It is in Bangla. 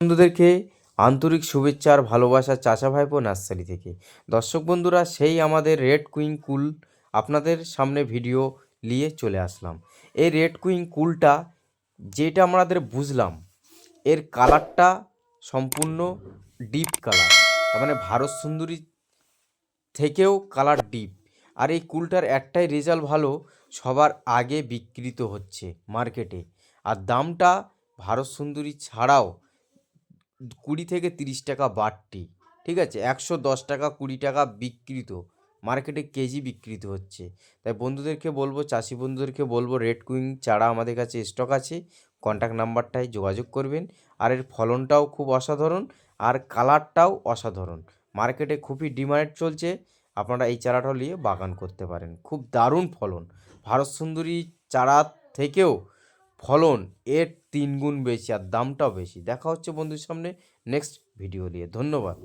বন্ধুদেরকে আন্তরিক শুভেচ্ছা আর ভালোবাসা চাচা ভাইপো নার্সারি থেকে। দর্শক বন্ধুরা, সেই আমাদের রেড কুইং কুল আপনাদের সামনে ভিডিও নিয়ে চলে আসলাম। এই রেড কুইং কুলটা যেটা আমাদের বুঝলাম, এর কালারটা সম্পূর্ণ ডিপ কালার। মানে ভারত সুন্দরী থেকেও কালার ডিপ। আর এই কুলটার একটাই রেজাল্ট ভালো, সবার আগে বিকৃত হচ্ছে মার্কেটে। আর দামটা ভারত সুন্দরী ছাড়াও কুড়ি থেকে তিরিশ টাকা বাড়তি, ঠিক আছে? একশো দশ টাকা কুড়ি টাকা বিকৃত মার্কেটে কেজি বিকৃত হচ্ছে। তাই বন্ধুদেরকে বলব, চাষি বন্ধুদেরকে বলব, রেড কুইং চারা আমাদের কাছে স্টক আছে কন্ট্যাক্ট নাম্বারটায় যোগাযোগ করবেন। আর এর ফলনটাও খুব অসাধারণ, আর কালারটাও অসাধারণ। মার্কেটে খুবই ডিমান্ড চলছে, আপনারা এই চারাটাও নিয়ে বাগান করতে পারেন। খুব দারুণ ফলন। ভারত সুন্দরী চারা থেকেও ফলন এর তিনগুণ বেশি আর দামটাও বেশি। দেখা হচ্ছে বন্ধুর সামনে নেক্সট ভিডিও নিয়ে। ধন্যবাদ।